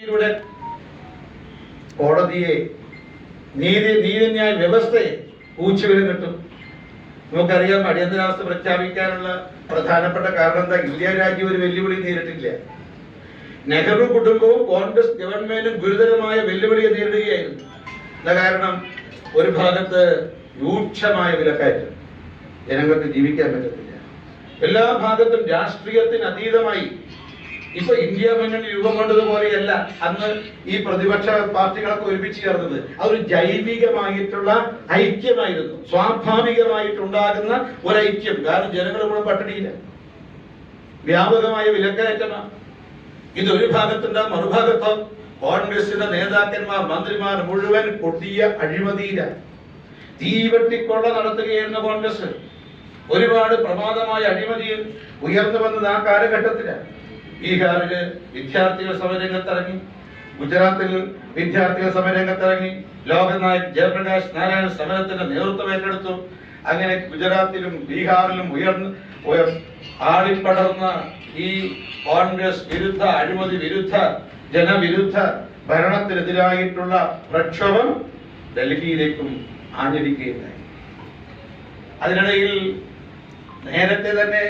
യിലൂടെ കോടതിയെ നീതി നീതിന്യായ വ്യവസ്ഥയെ ഊച്ചുവിലും കിട്ടും നമുക്കറിയാം അടിയന്തരാവസ്ഥ പ്രഖ്യാപിക്കാനുള്ള പ്രധാനപ്പെട്ട കാരണം എന്താ? ഇന്ത്യ രാജ്യം ഒരു വെല്ലുവിളി നേരിട്ടില്ല. നെഹ്റു കുടുംബവും കോൺഗ്രസ് ഗവൺമെന്റും ഗുരുതരമായ വെല്ലുവിളിയെ നേരിടുകയായിരുന്നു. എന്താ കാരണം? ഒരു ഭാഗത്ത് രൂക്ഷമായ വിലക്കയറ്റം. ജനങ്ങൾക്ക് ജീവിക്കാൻ പറ്റത്തില്ല. എല്ലാ ഭാഗത്തും രാഷ്ട്രീയത്തിന് അതീതമായി ഇപ്പൊ ഇന്ത്യ മുന്നണി രൂപം കൊണ്ടതുപോലെയല്ല അന്ന് ഈ പ്രതിപക്ഷ പാർട്ടികളൊക്കെ ഒരുമിച്ച് ചേർന്നത്. അതൊരു ജൈവികമായിട്ടുള്ള ഐക്യമായിരുന്നു. സ്വാഭാവികമായിട്ടുണ്ടാകുന്ന ഒരു ഐക്യം കാരണം ജനങ്ങൾ മുഴുവൻ പട്ടിണിയില്ല. വ്യാപകമായ വിലക്കയറ്റമാണ്. ഇതൊരു ഭാഗത്തുണ്ട് മറുഭാഗത്തോ കോൺഗ്രസിന്റെ നേതാക്കന്മാർ മന്ത്രിമാർ മുഴുവൻ കൊടിയ അഴിമതിയിലാണ്. തീവട്ടിക്കൊള്ള നടത്തുകയായിരുന്നു കോൺഗ്രസ്. ഒരുപാട് പ്രമാദമായ അഴിമതിയിൽ ഉയർന്നു വന്നത് ആ കാലഘട്ടത്തിലാണ്. ബീഹാറിൽ വിദ്യാർത്ഥികൾ സമരരംഗത്തിറങ്ങി ഗുജറാത്തിൽ വിദ്യാർത്ഥികൾ സമരരംഗത്തിറങ്ങി ലോകനായക് ജയപ്രകാശ് നാരായണ സമരത്തിന്റെ നേതൃത്വം ഏറ്റെടുത്തു. അങ്ങനെ ഗുജറാത്തിലും ബീഹാറിലും ഉയർന്ന് ഉയർ ആളിപ്പടർന്ന ഈ കോൺഗ്രസ് വിരുദ്ധ അഴിമതി വിരുദ്ധ ജനവിരുദ്ധ ഭരണത്തിനെതിരായിട്ടുള്ള പ്രക്ഷോഭം ഡൽഹിയിലേക്കും ആഞ്ഞിരിക്കുകയുണ്ടായി അതിനിടയിൽ നേരത്തെ തന്നെ